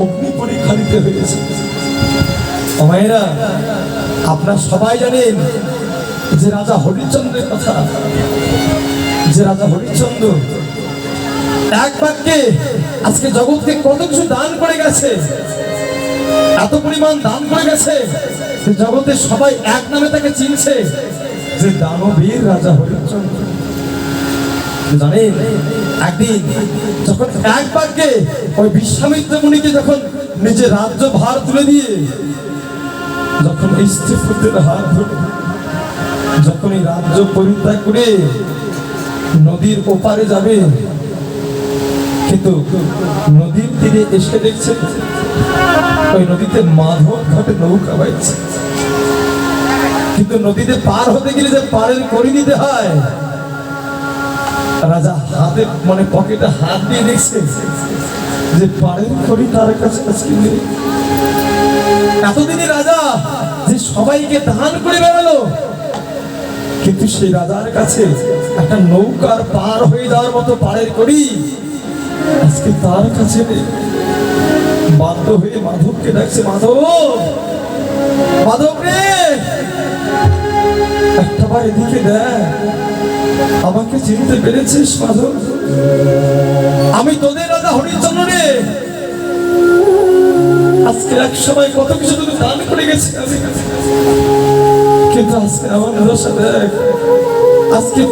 অগ্নি পরীক্ষা দিতে হয়েছে মায়েরা, আপনারা সবাই জানেন যে রাজা হরিশ্চন্দ্রের কথা। যে রাজা হরিশ্চন্দ্র এক বাক্যে আজকে জগৎকে কত কিছু দান করে গেছে, এত পরিমাণ দান করে গেছে, যে জগতের সবাই এক নামে তাকে চিনছে যে দানবীর রাজা হরিশ্চন্দ্র। জানেন একদিন যখন এক বাক্যে ওই বিশ্বামিত্র মুনিকে যখন নিজের রাজ্য ভার তুলে দিয়ে যখন স্ত্রী হাত ধরে, যখন এই রাজ্য পরিত্যাগ করে নদীর ওপারে যাবে, কিন্তু নদীর তীরে এসে দেখছে ওই নদীতে মাধব ঘাটে নৌকা বাইছে কিন্তু নদীতে পার হতে গেলে যে পারের করি দিতে হয় রাজা হাতে মানে পকেটে হাত দিয়ে দেখছে যে পারের করি তার কাছে আজকে নেই। এতদিনই রাজা যে সবাইকে দান করে বেড়ালো, কিন্তু সেই রাজার কাছে একটা নৌকার পার হয়ে যাওয়ার মতো পাড়ের করি আজকে তার কাছে বাধ্য হয়ে মাধবকে ডাকছে, মাধব মাধব রে, একটা বার এদিকে দেখ। আমাকে চিনতে পেরেছিস, মাধব? আমি তোদের রাজা হরিচন্দ্র আজকে এক সময় কত কিছু তোকে দান করে গেছি কিন্তু আজকে আমার দশা দেখ, আজকে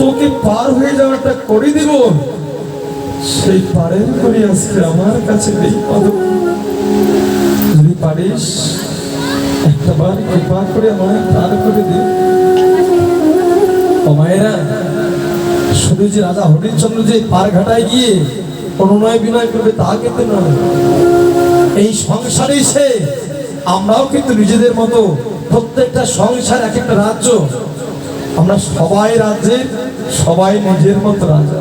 তোকে পার হয়ে যাওয়াটা করে দিব। সেই পারের করি আজকে আমার কাছে নেই, মাধব। যদি পারিস একটা বার কৃপা করে আমায় পার করে দে। মায়েরা শুধু যে রাজা হরিশ্চন্দ্র যে পার ঘাটায় গিয়ে অনুনয় বিনয় করবে, তা কিন্তু নয়। এই সংসারে সে, আমরাও কিন্তু নিজেদের মতো প্রত্যেকটা সংসার এক একটা রাজ্য। আমরা সবাই রাজ্যে সবাই নিজের মতো রাজা।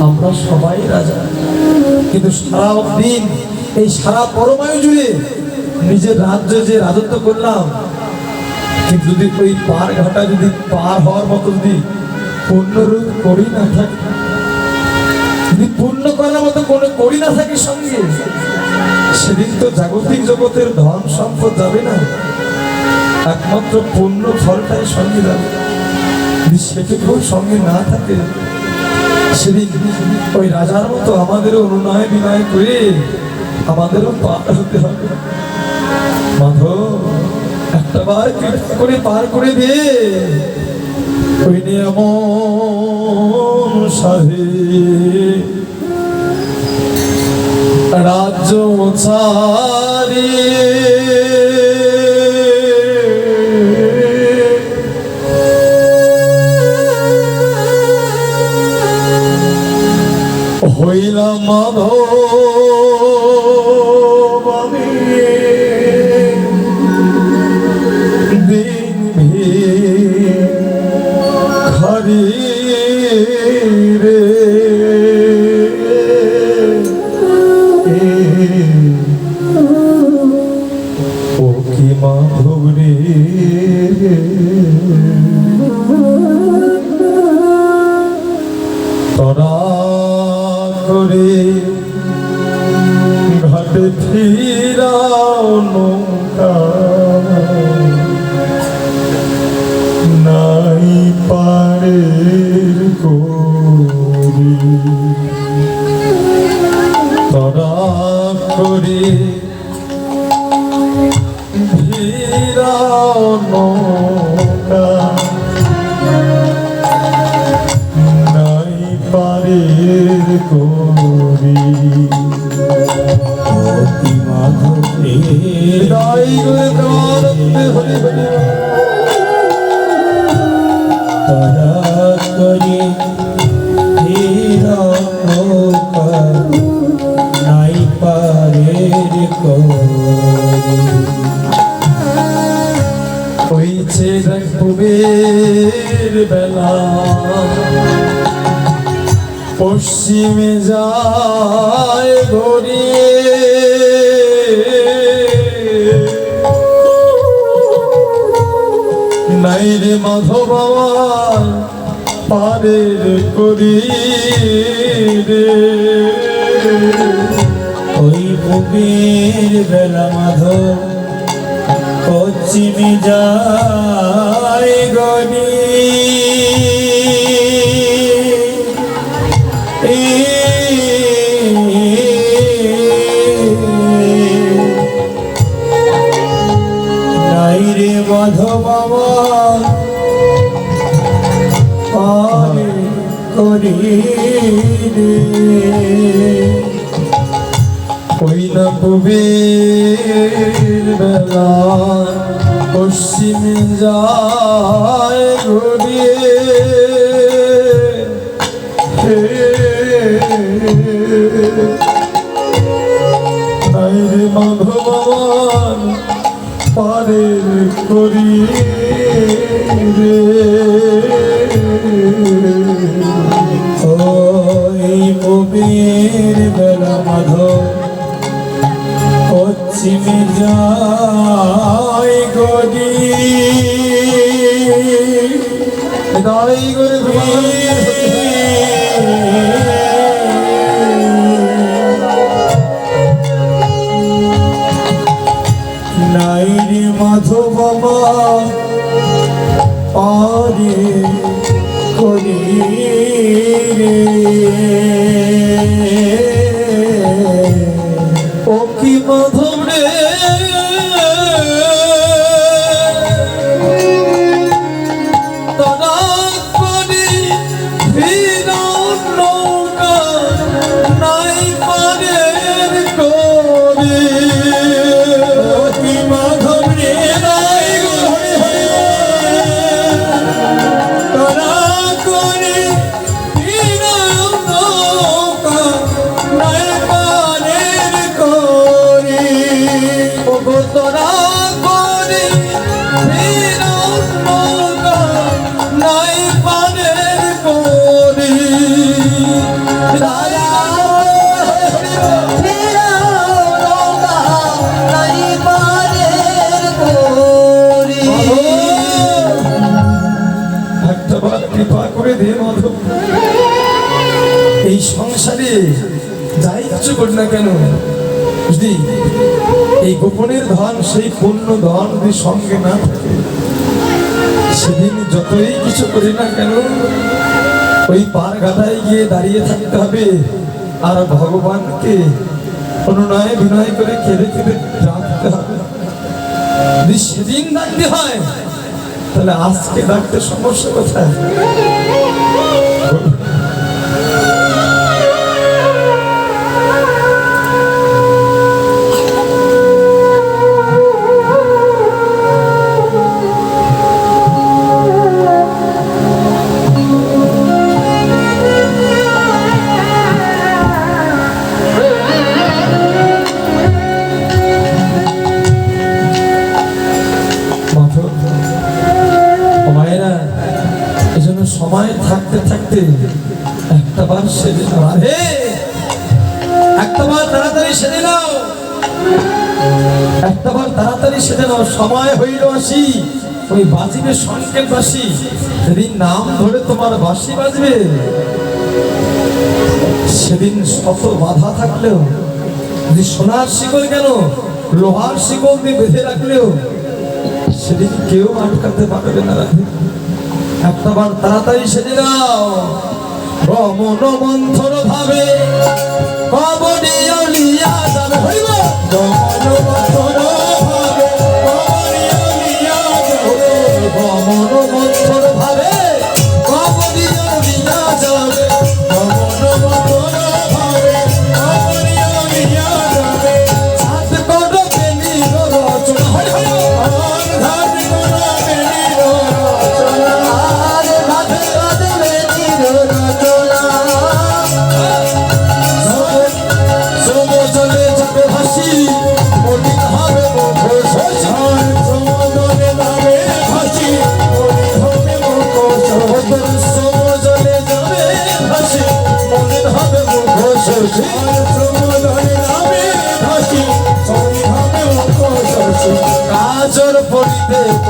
আমরা সবাই রাজা। কিন্তু সারা দিন, এই সারা পরমায়ু জুড়ে নিজের রাজ্যে যে রাজত্ব করলাম, কিন্তু যদি ওই পার ঘাটা যদি পার হওয়ার মতো যদি পূর্ণরূপ করি না থাকে। যদি পূর্ণ করার মতো কোনো করি না থাকে সঙ্গে, সেদিন তো জাগতিক জগতের ধন সম্পদ যাবে না। একমাত্র পূর্ণ ফলটাই সঙ্গে যাবে। যদি সেটুকু সঙ্গে না থাকে, সেদিন ওই রাজার মতো আমাদেরও অনুনয় বিনয় করে আমাদেরও পার হতে হবে। মাধব, একটা বার করে পার করে দে। ওই নিয়ম সাহে রাজ্য ছাড়ি। হইলাম মাধব দিন খারি রে করি। তরা করে নাই পারের করি হইছে বেলা পশ্চিমে যায় ঘুরিয়ে নাই রে মাধব পারের করি রে ওই কবির বেলা মাধব পশ্চিমে যায় গনি নাই রে মাধব আমার করি ওই না বেলা পশ্চিমে যায় ঘুরিয়ে মাধবান পারে করি ওই কবির বেলা মাধব। পশ্চিমে যায় গদি দাঁড়াই করে এই সংসারে কিছু করি না কেন? বুঝলি এই গোপনের ধন, সেই পূর্ণ ধন যদি সঙ্গে না থাকে, সেদিন যতই কিছু করি না কেন, ওই পার ঘাটায় গিয়ে দাঁড়িয়ে থাকতে হবে। আর ভগবানকে অনুনয় বিনয় করে খেলে খেলে ডাকতে হবে। যদি সেদিন ডাকতে হয়, তাহলে আজকে ডাকতে সমস্যা কোথায়? সময় থাকতে থাকতে একটা বার সেরে নাও। একটা বার তাড়াতাড়ি সেরে নাও। একটা বার তাড়াতাড়ি সেরে নাও। সময় হইল আসি, ওই বাজিবে সংকেত বাসি সেদিন নাম ধরে তোমার বাসি বাজবে, সেদিন শত বাধা থাকলেও যদি সোনার শিকল কেন লোহার শিকল দিয়ে বেঁধে রাখলেও, সেদিন কেউ আটকাতে পারবে না রাধে। একটা বার তাড়াতাড়ি সেজে দাও রমন মন্থর ভাবে কবডি অলিয়া দান হইব। রমন মন্থর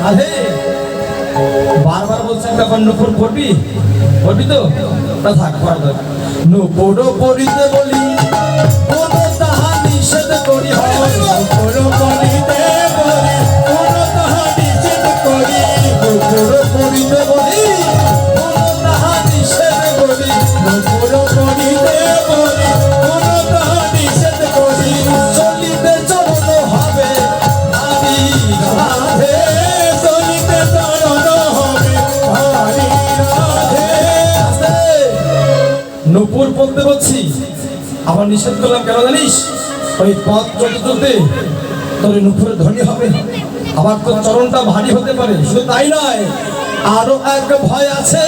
রাধে বারবার বলছেন তখন নুপুর পড়বি পড়বি তো? থাক পড়বে নুপুরও নুপুর পড়িতে বলি নুপুর পড়তে বলছি। আবার নিষেধ করলাম কেন জানিস? ওই পথ চলতে তোর নূপুরের ধনী হবে। আবার তোর চরণটা ভারী হতে পারে। শুধু তাই নয়, আরও এক ভয় আছে।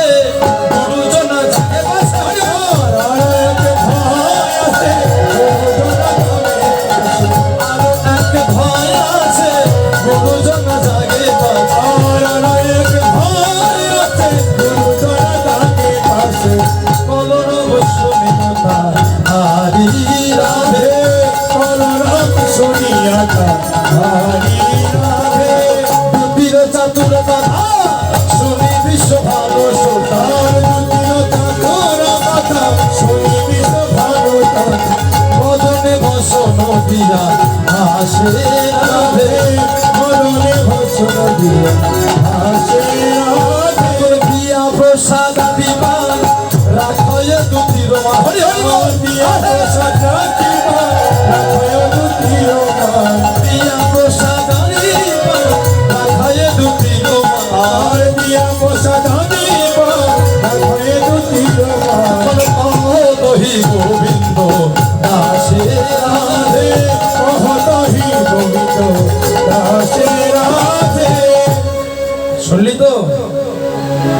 বুদ্ধির আসে সুতার বদনে বসন দিয়া হাসে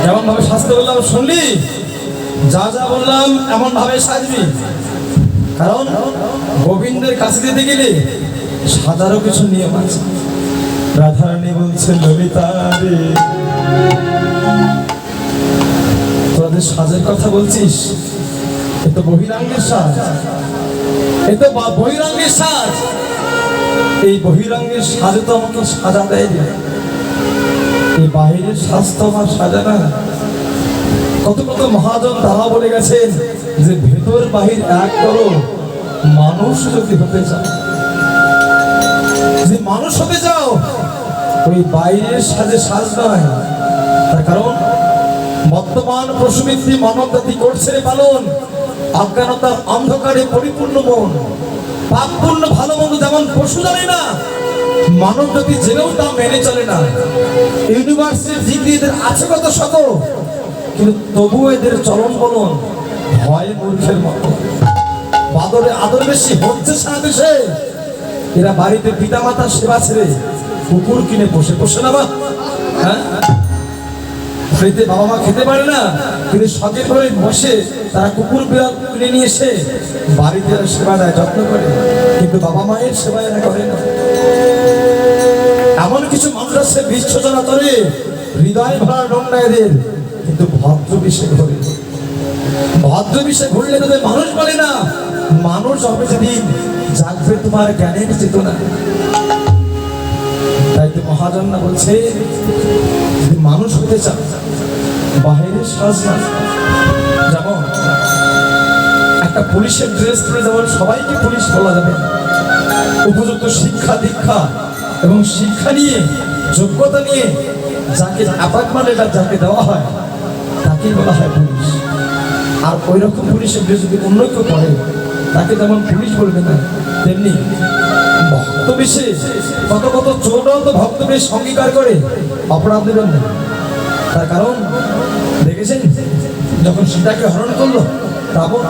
কেমন ভাবে সাজতে বললাম, শুনলি? যা যা বললাম এমন ভাবে সাজবি। কারণ গোবিন্দের কাছে দিতে গেলে সাজারও কিছু নিয়ম আছে। রাধারানী বলছে ললিতা রে, তোদের সাজের কথা বলছিস? এ তো বহিরাঙ্গের সাজ। এ তো বহিরাঙ্গের সাজ। এই বহিরাঙ্গের সাজে তো আমাকে সাজা দেয়। এই বাহিরের স্বাস্থ্য আমার সাজা না। কত কত মহাজন তারা বলে গেছেন যে ভেতর বাহির এক করো মানুষ যদি হতে চাও যে মানুষ হতে চাও, ওই বাইরের সাজে সাজ নয়। তার কারণ, বর্তমান পশুমিত্রী মানব জাতি করছে পালন, অজ্ঞানতার অন্ধকারে পরিপূর্ণ মন, পাপপূর্ণ ভালো মন্দ যেমন পশু জানে না মানব জাতি জেনেও তা মেনে চলে না। ইউনিভার্সিটির ডিগ্রি এদের আছে কত শত? কিন্তু তবুও এদের চলন বলন ভয়ে মূর্খের মতো। বাদরে আদর বেশি হচ্ছে সারা দেশে। এরা বাড়িতে পিতা মাতার সেবা ছেড়ে কুকুর কিনে বসে বসে না বা? হ্যাঁ? বাড়িতে বাবা মা খেতে পারে না, কিন্তু শখের ঘরে বসে তারা কুকুর বিড়াল কিনে নিয়ে এসে বাড়িতে সেবা দেয়, যত্ন করে। কিন্তু বাবা মায়ের সেবা এরা করে না। এমন কিছু মানুষ আছে বিশ্বজনা করে হৃদয় ভরা নোংরা এদের। কিন্তু ভদ্র বিষে ঘরে। ভদ্র বিষে ঘুরলে তোদের মানুষ বলে না, মানুষ হবে যেদিন জাগবে তোমার জ্ঞানের চেতনা। তাই তো মহাজন্না বলছে, যদি মানুষ হতে চান বাহিরের সাজ না। যেমন, একটা পুলিশের ড্রেস পরে যেমন সবাইকে পুলিশ বলা যাবে। উপযুক্ত শিক্ষা দীক্ষা এবং শিক্ষা নিয়ে, যোগ্যতা নিয়ে যাকে অ্যাপার্টমেন্ট এটা যাকে দেওয়া হয়, তাকে বলা হয় পুলিশ। আর ওই রকম পুলিশের যদি অন্য কেউ করে, তাকে যেমন পুলিশ বলবে না, তেমনি ভক্ত বিশেষ কত কত চোররাও তো ভক্ত বেশ অঙ্গীকার করে অপরাধ দেবেন না তার কারণ দেখেছেন, যখন সীতাকে হরণ করল রাবণ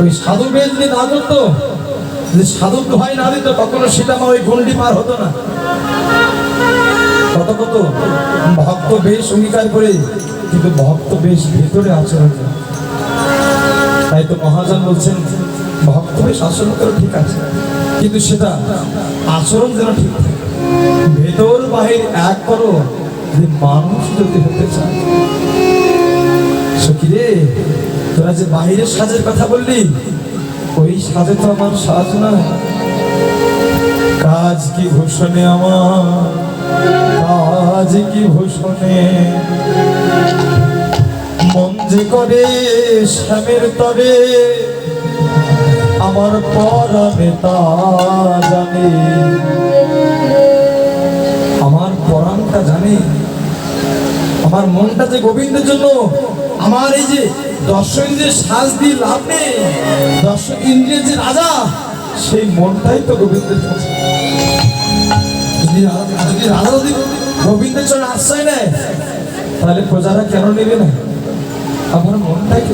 ওই সাধু বেশ যদি না করতো যদি সাধু দোহাই না দিত, কখনো সীতামা ওই গন্ডি পার হতো না। কত কত? ভক্ত বেশ অঙ্গীকার করে, কিন্তু ভক্ত বেশ ভেতরে আচরণ। তাই তো মহাজন বলছেন, ভক্ত বেশ আচরণ করে ঠিক আছে, কিন্তু সেটা আচরণ যেন ঠিক ভেতর বাহির এক করো যে মানুষ যদি হতে চায়। সখী রে, তোরা যে বাহিরের সাজের কথা বললি ওই সাজে তো আমার সাজ না কাজ কি ঘোষণে আমার? আজ কি ভূষণে? মন যে করে শ্যামের তবে আমার পরমে তা জানে। আমার পরাণটা জানে। আমার মনটা যে গোবিন্দের জন্য, আমার এই যে দিয়ে লাভ দর্শক যে রাজা, সেই মনটাই তো যদি রাজা আশ্রয় নেয়, তাহলে প্রজারা কেন নেবে না? আমার মনটাই তো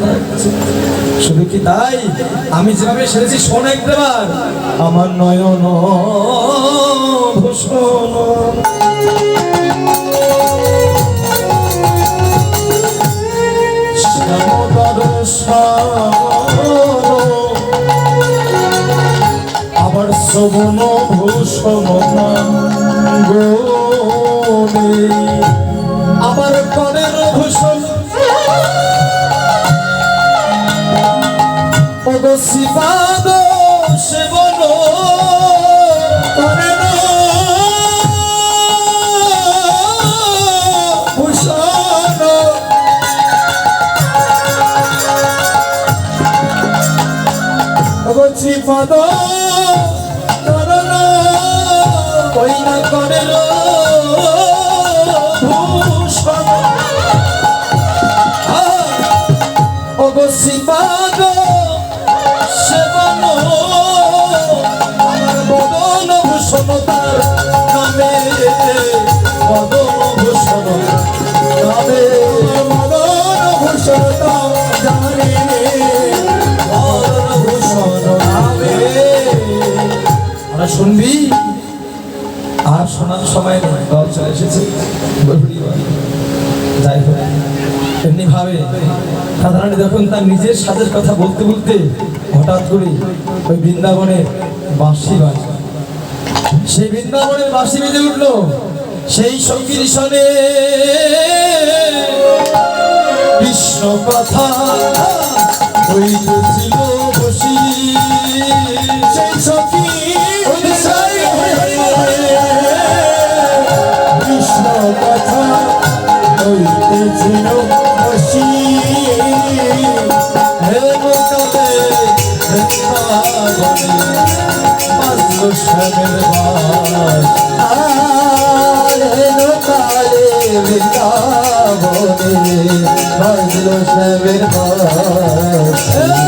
শুধু কি তাই? আমি যেভাবে সেরেছি, শোন একবার। আমার নয়ন, ভূষণ। আবার শ্রবণ ভূষণ আবার করের ভূষণ। শিবাদ। পদ। কইনা করল। ভূষণ শুনবি? আর শোনার সময় নেই দল চলে এসেছে। যাই হোক, এমনি ভাবে সাধারণ যখন তার নিজের সাজের কথা বলতে বলতে হঠাৎ করে ওই বৃন্দাবনের বাঁশি বাজে। সেই বৃন্দাবনের বাঁশি বেজে উঠল, সেই সঙ্গীর সনে। কৃষ্ণ কথা হইতেছিল শ্যামের বাস আর হে লোকালে বৃন্দাবনে বাজলো শ্যামের বাস।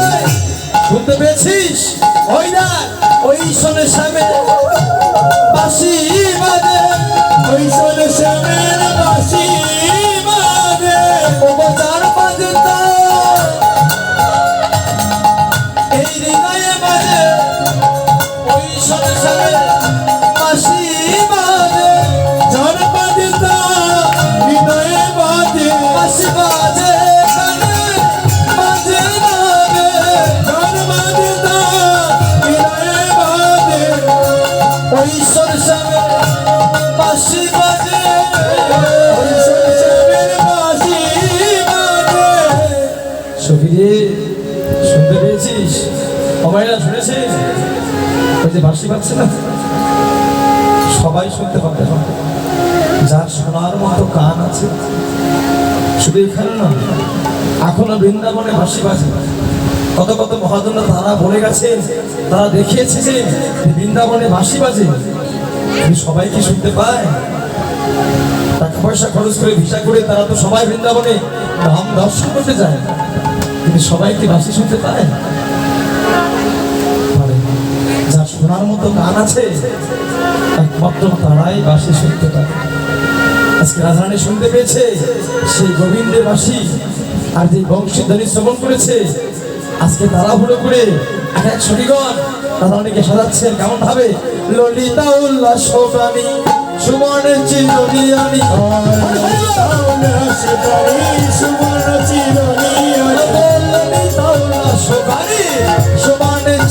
যে বাঁশি বাজছে না? সবাই শুনতে পাবে যার শোনার মতো কান আছে শুধু এখানে না? এখনও বৃন্দাবনে বাঁশি বাজে। কত কত মহাজনরা তারা বলে গেছে, তারা দেখিয়েছে যে বৃন্দাবনে বাঁশি বাজে। সবাই কি শুনতে পায়? টাকা পয়সা খরচ করে ভিসা করে তারা তো সবাই বৃন্দাবনে ধাম দর্শন করতে যায়। কিন্তু সবাই কি ভাসি শুনতে পায় পারে না। যার শোনার মতো গান আছে? একমাত্র তারাই বাঁশি শুনতে পারে আজকে রাজরানী শুনতে পেয়েছে সেই গোবিন্দের বাসী আর যে বংশীধ্বনি শ্রবণ করেছে আজকে তাড়াহুড়ো করে এক এক সখীগণ রাজরানীকে সাজাচ্ছেন কেমন ভাবে? ললিতা উল্লাস গানি সুমনের চিরনিয়ানি ললিতা উল্লাস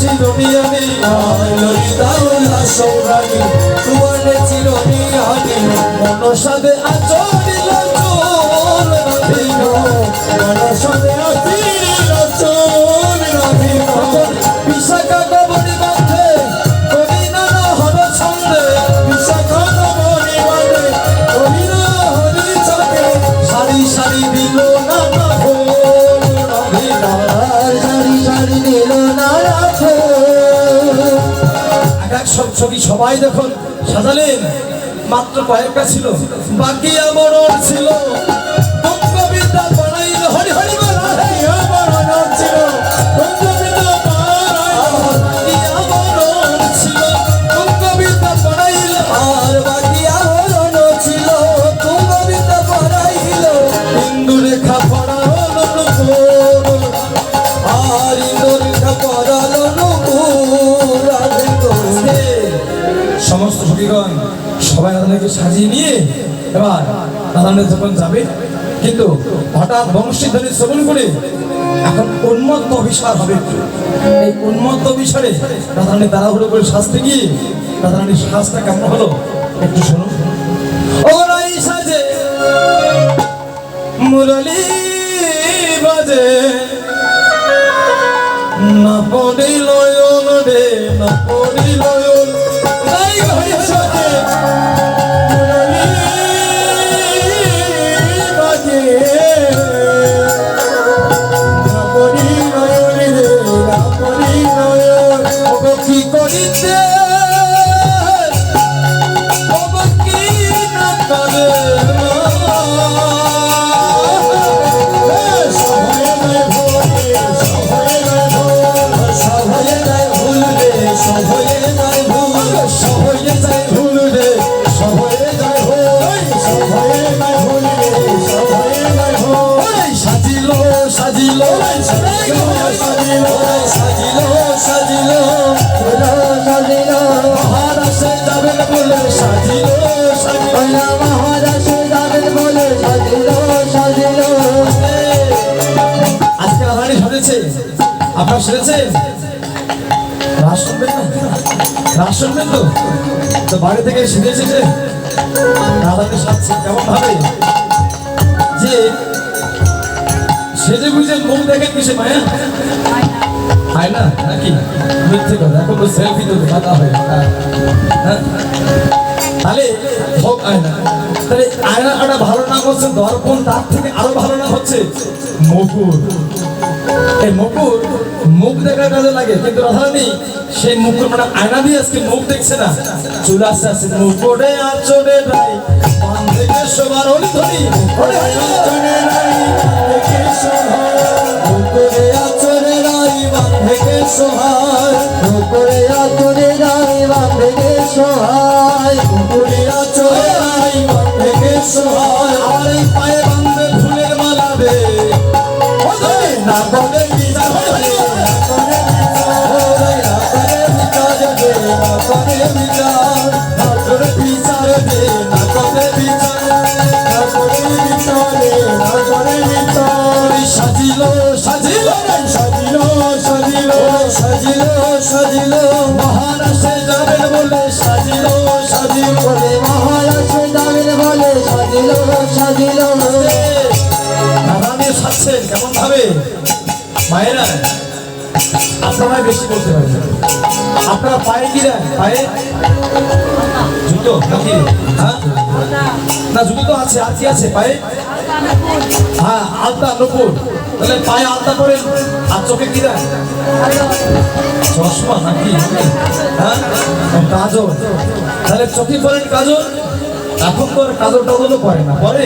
গানি সুমনের চিরনিয়ানি ললিতা উল্লাস গানি সুমনের চিরনিয়ানি মনসাদে আচরিল ছবি সবাই যখন সাজালেন। মাত্র কয়েকটা ছিল বাকি আমার ছিল। সখীগণ সবাই তাদেরকে সাজিয়ে নিয়ে এবার রাধারানী যখন যাবে। কিন্তু হঠাৎ বংশীধ্বনি শ্রবণ করে এখন উন্মত্ত অভিসার হবে। এই উন্মত্ত অভিসারে রাধারানী তাড়াহুড়ো করে সাজতে গিয়ে রাধারানীর সাজটা কেমন হলো একটু শুনুন। ওরাই সাজে, মুরলি বাজে। না পড়ি লয়ন না নাই ঘরে সাজে বাজে আপনার সেরেছেন রাস শুনবেন না রাস শুনবেন তো। তো বাড়ি থেকে সেজে এসেছে। রাধারানী সাজছে কেমন ভাবে যে সেজে বুঝে মুখ দেখেন কিসে মায়া হয়? না, নাকি? মিথ্যে কথা, এখন তো সেলফি তো কথা হয় হ্যাঁ। হ্যাঁ? তাহলে হোক আয়না তাহলে আয়না একটা ভালো নাম হচ্ছে দর্পণ তার থেকে আরও ভালো নাম হচ্ছে। মুকুর এই মুকুর মুখ দেখার কাজে লাগে, কিন্তু রাধারানী, সেই মুকুর মানে আয়না দিয়ে আজকে মুখ দেখছে না। চুল আসছে আসছে মুকুরে আচরে নাই। পান থেকে সবার ওরে দেখে সহায় করে আচরে রাই বাঁধে সোহায় করে আচরে রাই আমার পায়ে বান্ধে ফুলের মালা রে ও না বলে না সাজিল সাজিল মহারাষ্ট্রে যাবেন বলে সাজিল। কেমন মায়েরা আপনারা বেশি বলতে পারেন। আপনারা পায়ে কি দেন? পায়ে? জুতো নাকি? হ্যাঁ? না, জুতো তো আছে, আর আছে? পায়ে? হ্যাঁ আলতা নপুর তাহলে পায়ে আলতা করেন, আর চোখে কি দেন? চশমা নাকি? হ্যাঁ? কাজল। তাহলে চোখে করেন কাজল? এখন তো আর কাজল টাজলও করে না। পরে?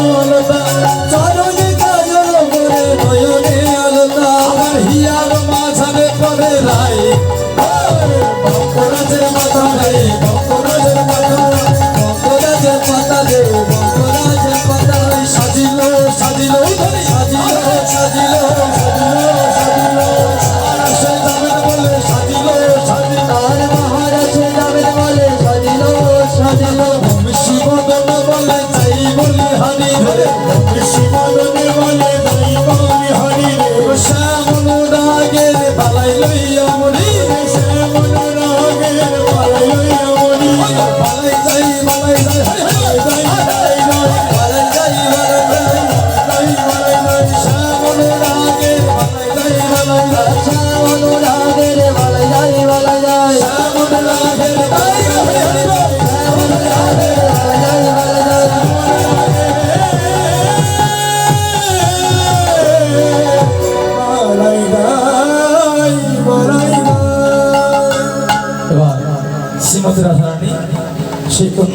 চরণে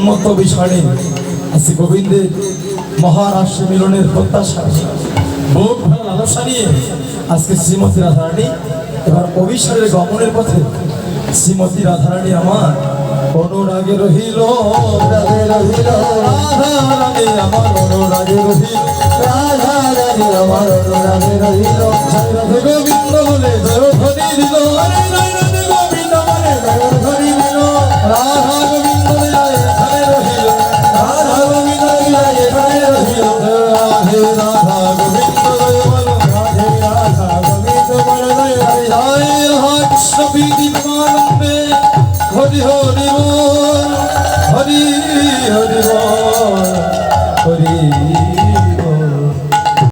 উন্মত্ত বিষয়ে আজকে গোবিন্দে মহারাষ্ট্র মিলনের প্রত্যাশা ভোগ ভরা আদর্শ নিয়ে আজকে শ্রীমতী রাধারানী এবার অভিসারের গমনের পথে শ্রীমতী রাধারানী আমার অনুরাগে রহিল, রাধে রহিল রাধারানী আমার অনুরাগে রহিল আমার অনুরাগে রহিল। জয় গোবিন্দ, বলে জয় ধরি দিল। রাধা ছবি দিবে হরি হরি হরি হরি